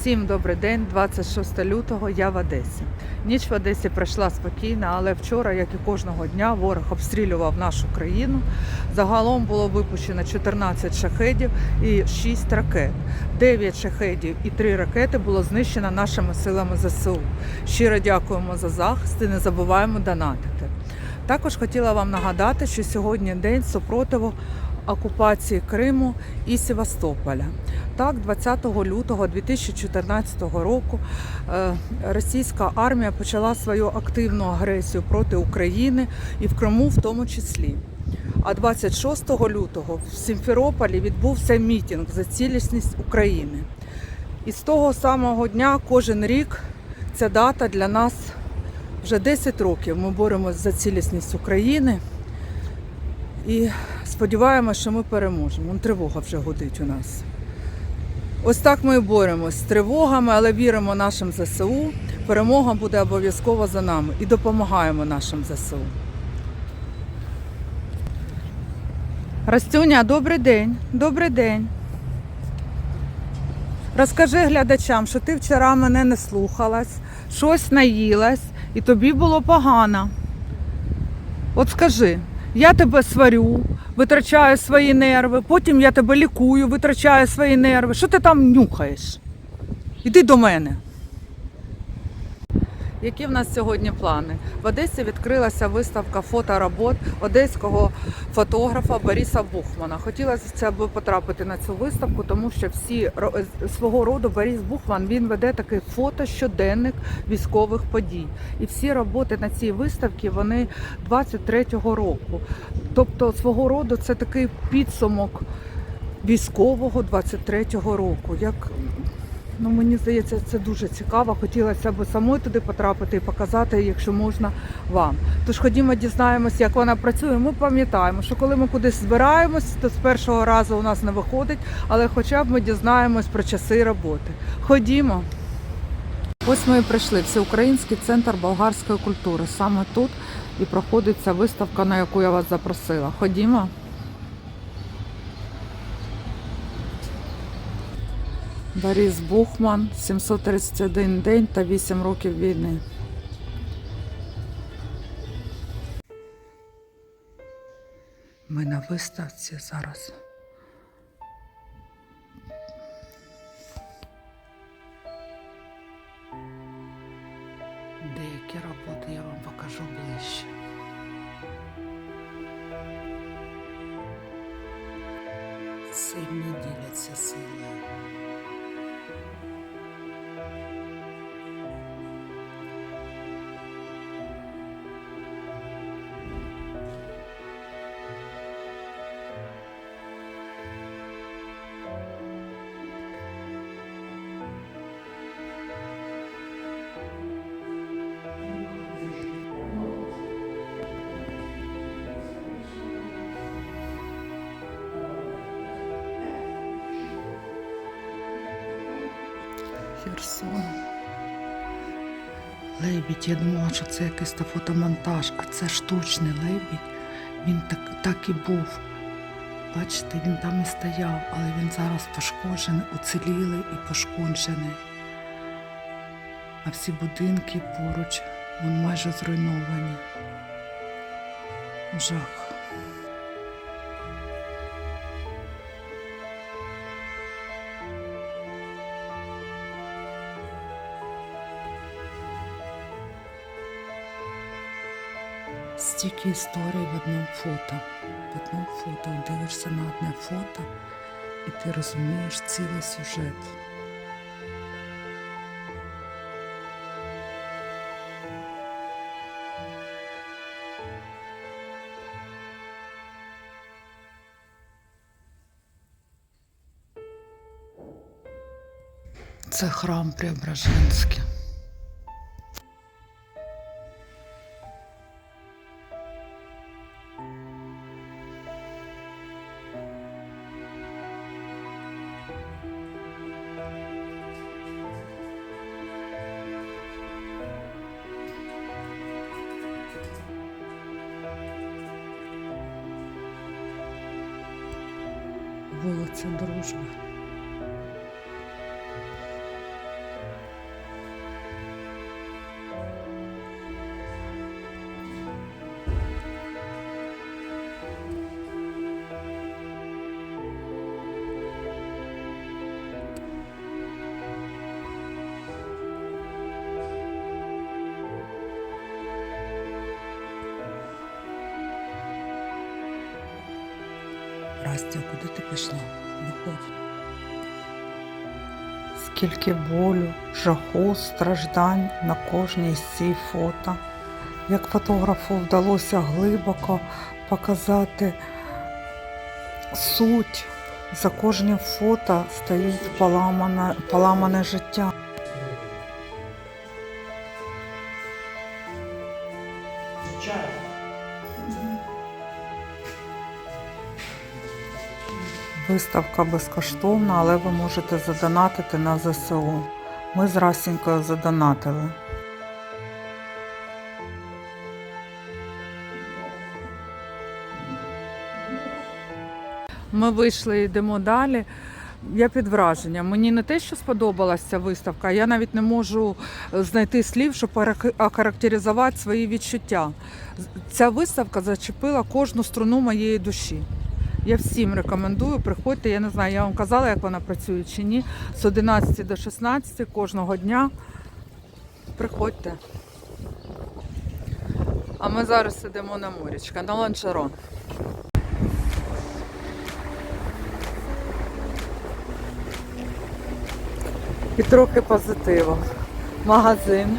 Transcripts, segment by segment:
Всім добрий день, 26 лютого. Я в Одесі. Ніч в Одесі пройшла спокійно, але вчора, як і кожного дня, ворог обстрілював нашу країну. Загалом було випущено 14 шахедів і 6 ракет. 9 шахедів і 3 ракети було знищено нашими силами ЗСУ. Щиро дякуємо за захист і не забуваємо донатити. Також хотіла вам нагадати, що сьогодні день супротиву окупації Криму і Севастополя. Так, 20 лютого 2014 року е, російська армія почала свою активну агресію проти України і в Криму в тому числі. А 26 лютого в Сімферополі відбувся мітинг за цілісність України. І з того самого дня кожен рік ця дата для нас вже 10 років. Ми боремося за цілісність України і сподіваємося, що ми переможемо. Вон Тривога вже гудить у нас. Ось так ми і боремось з тривогами, але віримо нашим ЗСУ. Перемога буде обов'язково за нами і допомагаємо нашим ЗСУ. Растюня, добрий день. Добрий день. Розкажи глядачам, що ти вчора мене не слухалась, щось наїлась і тобі було погано. От скажи, я тебе сварю, витрачаю свої нерви, потім я тебе лікую, витрачаю свої нерви. Що ти там нюхаєш? Іди до мене. Які в нас сьогодні плани? В Одесі відкрилася виставка фоторобот одеського фотографа Бориса Бухмана. Хотілося б потрапити на цю виставку, тому що всі свого роду Борис Бухман він веде такий фото-щоденник військових подій. І всі роботи на цій виставці вони 23-го року. Тобто свого роду це такий підсумок військового 23-го року. Як Ну, мені здається, це дуже цікаво. Хотілося б самою туди потрапити і показати, якщо можна, вам. Тож ходімо, дізнаємося, як вона працює. Ми пам'ятаємо, що коли ми кудись збираємось, то з першого разу у нас не виходить, але хоча б ми дізнаємось про часи роботи. Ходімо. Ось ми і прийшли. Всеукраїнський центр болгарської культури. Саме тут і проходить ця виставка, на яку я вас запросила. Ходімо. Борис Бухман, 731 день та 8 років війни. Ми на виставці зараз. Деякі роботи я вам покажу ближче. Сильні діляться силою. Лебідь, я думала, що це якийсь та фотомонтаж, а це штучний лебідь. Він так, так і був. Бачите, він там і стояв, але він зараз пошкоджений, уцілілий і пошкоджений. А всі будинки поруч, вони майже зруйновані. Жах. Стільки історій в одному фото. В одному фото дивишся на одне фото, і ти розумієш цілий сюжет. Це храм Преображенський. Вулиця Скільки болю, жаху, страждань на кожній з цих фото. Як фотографу вдалося глибоко показати суть. За кожним фото стоїть поламане, поламане життя. Виставка безкоштовна, але ви можете задонатити на ЗСУ. Ми з Расінькою задонатили. Ми вийшли йдемо далі. Я під враженням. Мені не те, що сподобалася виставка, я навіть не можу е, знайти слів, щоб охарактеризувати свої відчуття. Ця виставка зачепила кожну струну моєї душі. Я всім рекомендую, приходьте, я не знаю, я вам казала, як вона працює чи ні. З 11 до 16 кожного дня. Приходьте. А ми зараз сидимо на морічка, на ланчарон. І трохи позитиву. Магазин.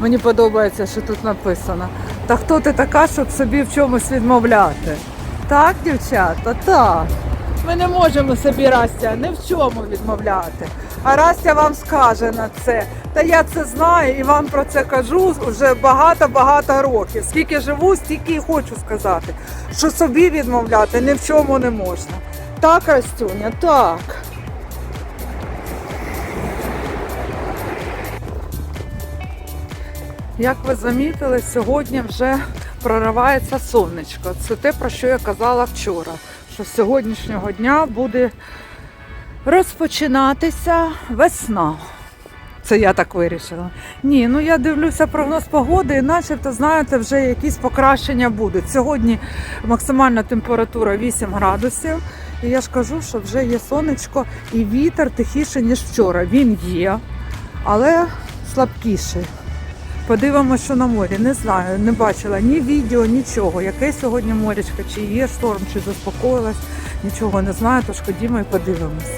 Мені подобається, що тут написано. Та хто ти така, щоб собі в чомусь відмовляти? Так, дівчата, так. Ми не можемо собі Растя ні в чому відмовляти. А Растя вам скаже на це. Та я це знаю і вам про це кажу вже багато-багато років. Скільки живу, стільки і хочу сказати, що собі відмовляти ні в чому не можна. Так, Растюня, так. Як ви замітили, сьогодні вже проривається сонечко. Це те, про що я казала вчора. Що з сьогоднішнього дня буде розпочинатися весна. Це я так вирішила. Ні, ну я дивлюся прогноз погоди, і начебто, знаєте, вже якісь покращення будуть. Сьогодні максимальна температура 8 градусів. І я ж кажу, що вже є сонечко і вітер тихіше, ніж вчора. Він є, але слабкіший. Подивимося, що на морі. Не знаю, не бачила ні відео, нічого. Яке сьогодні морячка, чи є шторм, чи заспокоїлась, нічого не знаю, тож ходімо і подивимось.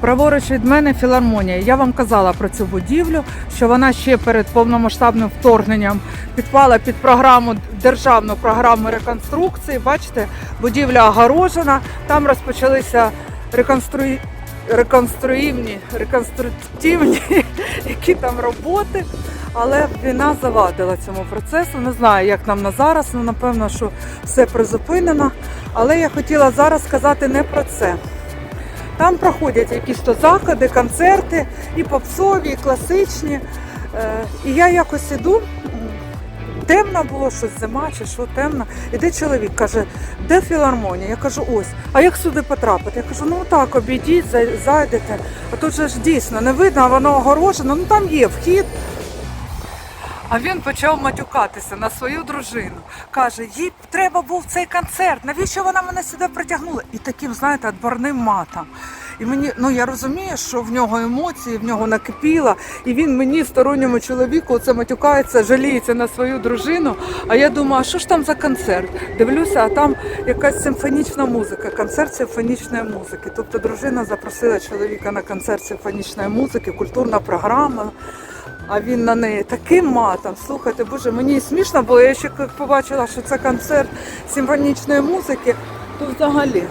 Праворуч від мене філармонія. Я вам казала про цю будівлю, що вона ще перед повномасштабним вторгненням підпала під програму державну програму реконструкції. Бачите, будівля огорожена. Там розпочалися реконструї... реконструївні, реконструктивні які там роботи. Але війна завадила цьому процесу. Не знаю, як нам на зараз. Ну напевно, що все призупинено. Але я хотіла зараз сказати не про це. Там проходять якісь заходи, концерти, і попсові, і класичні. Е, І я якось іду, темно було, щось зима чи що темно. Іде чоловік, каже, де філармонія? Я кажу, ось. А як сюди потрапити? Я кажу, ну так, обійдіть, зайдете. А тут же ж дійсно не видно, а воно огорожено, ну там є вхід. А він почав матюкатися на свою дружину. Каже, їй треба був цей концерт. Навіщо вона мене сюди притягнула? І таким, знаєте, отборним матом. І мені, ну я розумію, що в нього емоції, в нього накипіло, і він мені, сторонньому чоловіку, це матюкається, жаліється на свою дружину. А я думаю, а що ж там за концерт? Дивлюся, а там якась симфонічна музика, концерт симфонічної музики. Тобто дружина запросила чоловіка на концерт симфонічної музики, культурна програма. А він на неї таким матом. Слухайте, боже, мені смішно було. Я ще побачила, що це концерт симфонічної музики, то взагалі.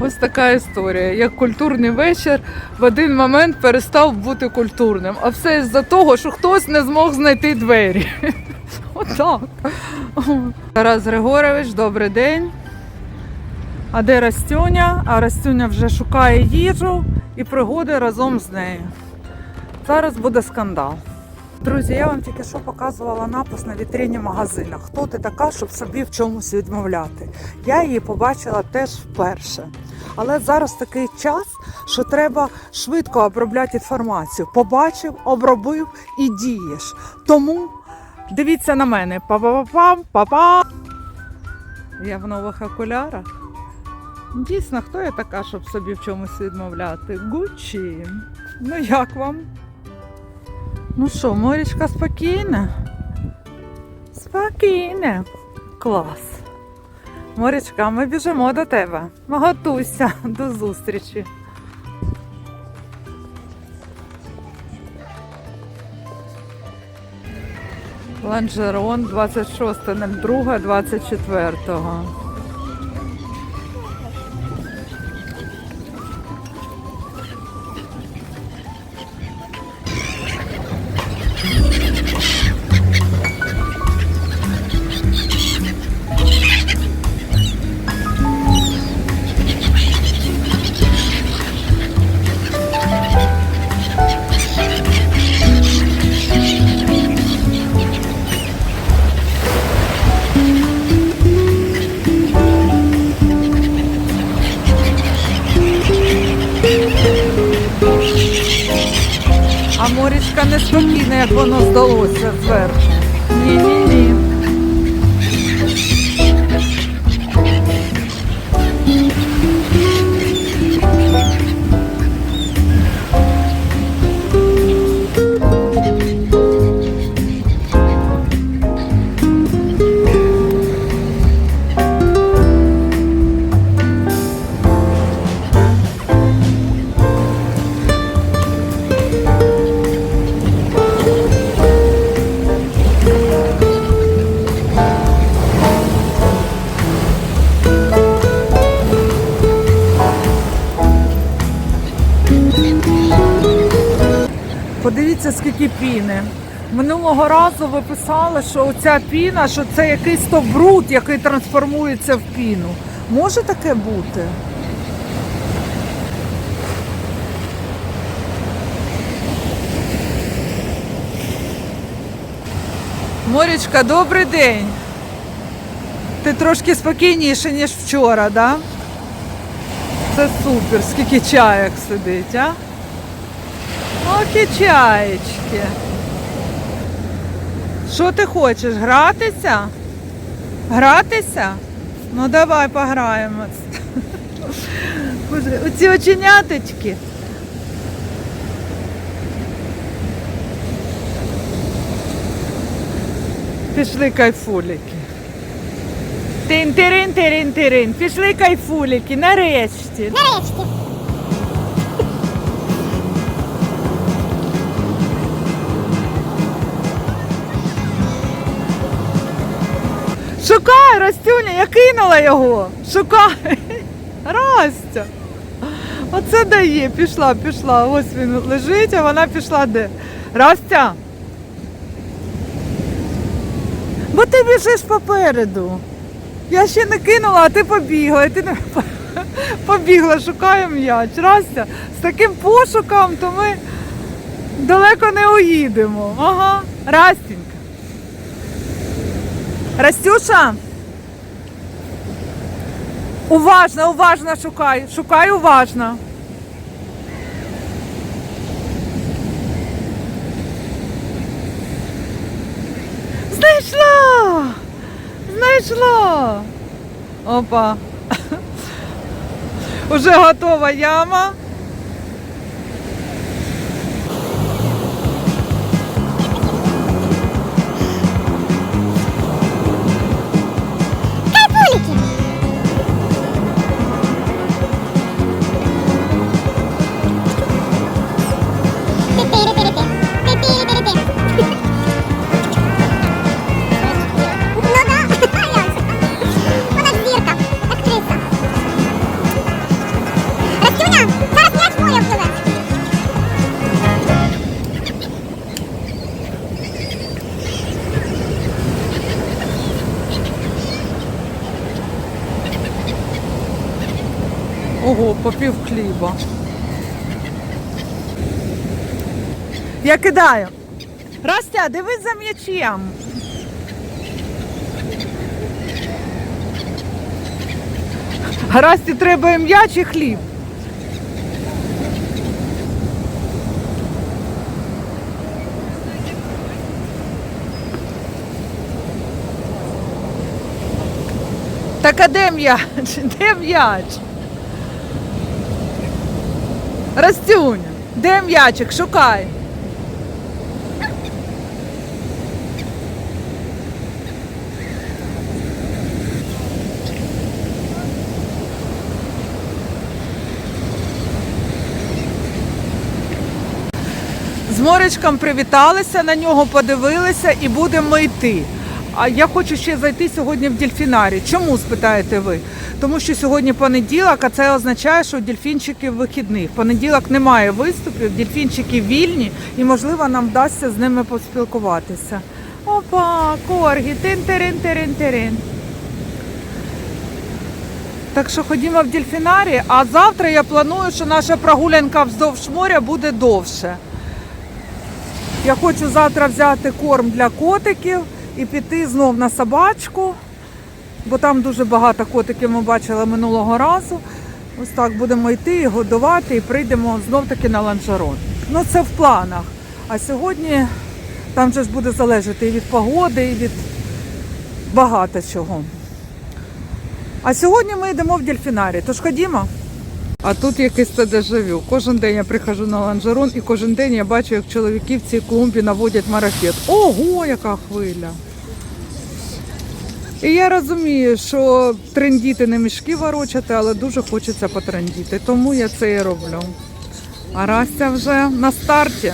Ось така історія. Як культурний вечір в один момент перестав бути культурним. А все з-за того, що хтось не змог знайти двері. Отак. Тарас Григорович, добрий день. А де Растюня? А Растюня вже шукає їжу і пригоди разом з нею. Зараз буде скандал. Друзі, я вам тільки що показувала напис на вітрині магазина. Хто ти така, щоб собі в чомусь відмовляти? Я її побачила теж вперше. Але зараз такий час, що треба швидко обробляти інформацію. Побачив, обробив і дієш. Тому дивіться на мене. Па-па-па-пам, па-па. Я в нових окулярах. Дійсно, хто я така, щоб собі в чомусь відмовляти? Гучі. Ну як вам? Ну що, морічка спокійне? Спокійне. Клас. Морічка, ми біжимо до тебе. Готуйся до зустрічі. Ланжерон 26.02, А морічка неспокійна, як воно здалося зверху. Ні-ні-ні. Подивіться, скільки піни. Минулого разу ви писали, що ця піна, що це якийсь то бруд, який трансформується в піну. Може таке бути? Морічка, добрий день. Ти трошки спокійніше, ніж вчора, так? Да? Це супер, скільки чаяк сидить, а? Ох чаєчки. Що ти хочеш? Гратися? Гратися? Ну давай пограємо. Боже, Оці оченяточки. Пішли кайфуліки. Тин-тирин-тирин-тирин. Пішли кайфуліки, нарешті. Нарешті. Шукай, Растюня, я кинула його. Шукай. Растя. Оце дає. Пішла, пішла. Ось він лежить, а вона пішла де? Растя. Бо ти біжиш попереду. Я ще не кинула, а ти побігла. І ти не побігла, шукаємо м'яч. Растя, з таким пошуком, то ми далеко не уїдемо. Ага, Растінька. Растюша. Уважно, уважно шукай. Шукай уважно. Знайшла! Знайшла! Опа. Уже готова яма. Попів хліба. Я кидаю. Растя, дивись за м'ячем. Расті треба і м'яч і хліб. Так а де м'яч? Де м'яч? Растюня, де м'ячик? Шукай. З морячком привіталися, на нього подивилися і будемо йти. А я хочу ще зайти сьогодні в дельфінарій. Чому спитаєте ви? Тому що сьогодні понеділок, а це означає, що у дельфінчиків вихідних. Понеділок немає виступів, дельфінчики вільні, і можливо нам вдасться з ними поспілкуватися. Опа, коргі, тин-тирин-тирин-тирин. Так що ходімо в дельфінарій, а завтра я планую, що наша прогулянка вздовж моря буде довше. Я хочу завтра взяти корм для котиків і піти знов на собачку, бо там дуже багато котиків ми бачили минулого разу. Ось так будемо йти і годувати, і прийдемо знов таки на ланжерон. Ну це в планах. А сьогодні там же ж буде залежати і від погоди, і від багато чого. А сьогодні ми йдемо в дельфінарій, тож ходімо. А тут якесь це дежавю. Кожен день я приходжу на ланжерон і кожен день я бачу, як чоловіки в цій клумбі наводять марафет. Ого, яка хвиля! І я розумію, що трендіти не мішки ворочати, але дуже хочеться потрендіти. Тому я це і роблю. А Растя вже на старті.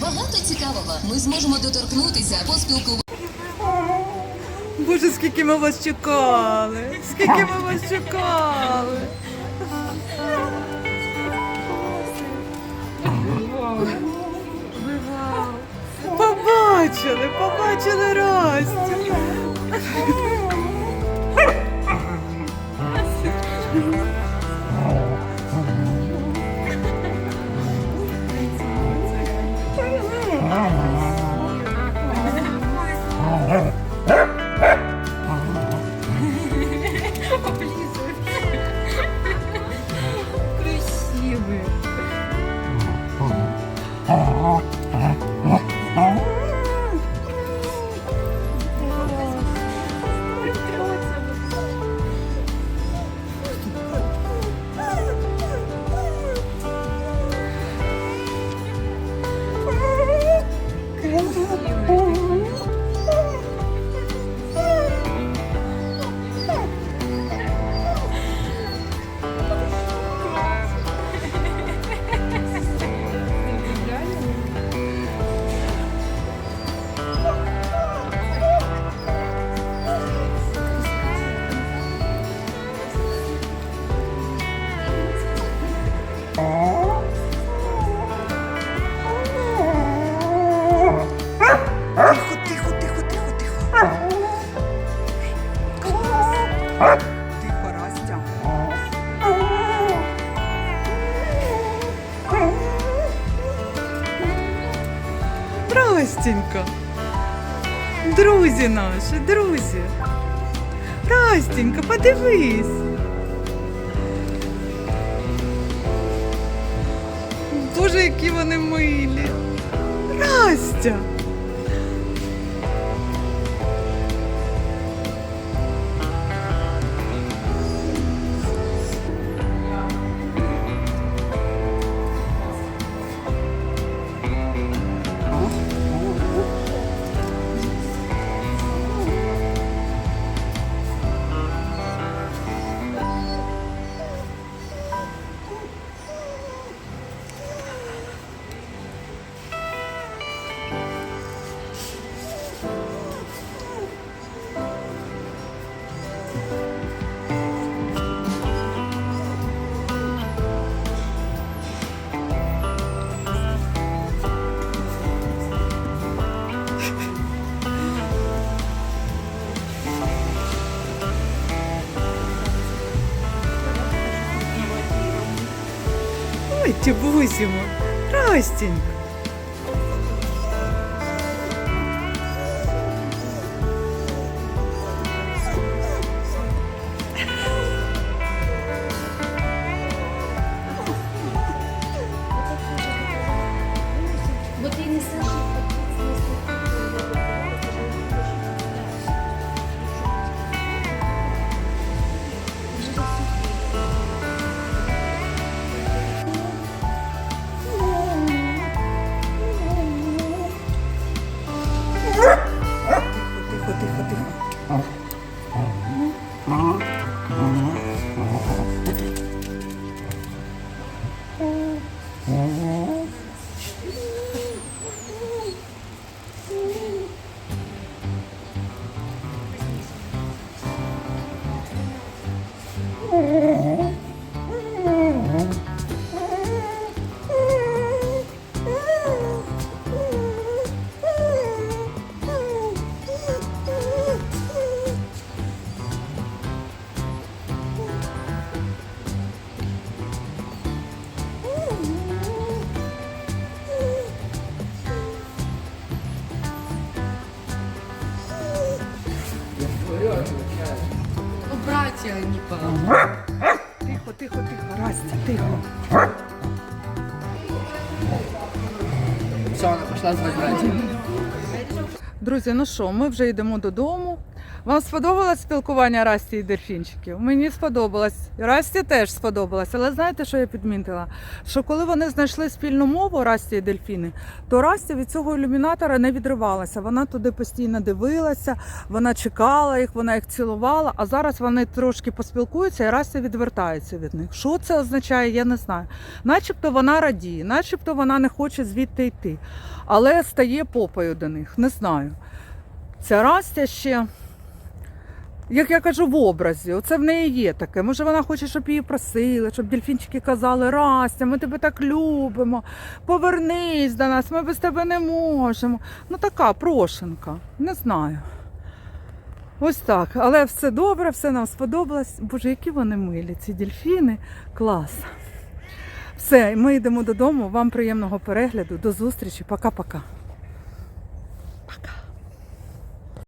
Багато цікавого. Ми зможемо доторкнутися, поспілкуватися. Боже, скільки ми вас чекали! Скільки ми вас чекали! Побачили, побачили Растю. Растенька, Ой, тібусімо, Растенька. Не пахнет. Тихо, тихо, тихо, Растя, тихо. Все, вона пішла звати. Друзі, ну що, ми вже йдемо додому. Вам сподобалось спілкування Расті і дельфінчиків? Мені сподобалось. Расті теж сподобалось. Але знаєте, що я підмітила? Що коли вони знайшли спільну мову Расті і дельфіни, то Расті від цього ілюмінатора не відривалася. Вона туди постійно дивилася, вона чекала їх, вона їх цілувала. А зараз вони трошки поспілкуються, і Расті відвертається від них. Що це означає, я не знаю. Начебто вона радіє, начебто вона не хоче звідти йти, але стає попою до них. Не знаю. Ця Растя ще, як я кажу, в образі. Оце в неї є таке. Може, вона хоче, щоб її просили, щоб дельфінчики казали, Растя, ми тебе так любимо, повернись до нас, ми без тебе не можемо. Ну така прошенка, не знаю. Ось так. Але все добре, все нам сподобалось. Боже, які вони милі, ці дельфіни. Клас. Все, ми йдемо додому. Вам приємного перегляду. До зустрічі. Пока-пока.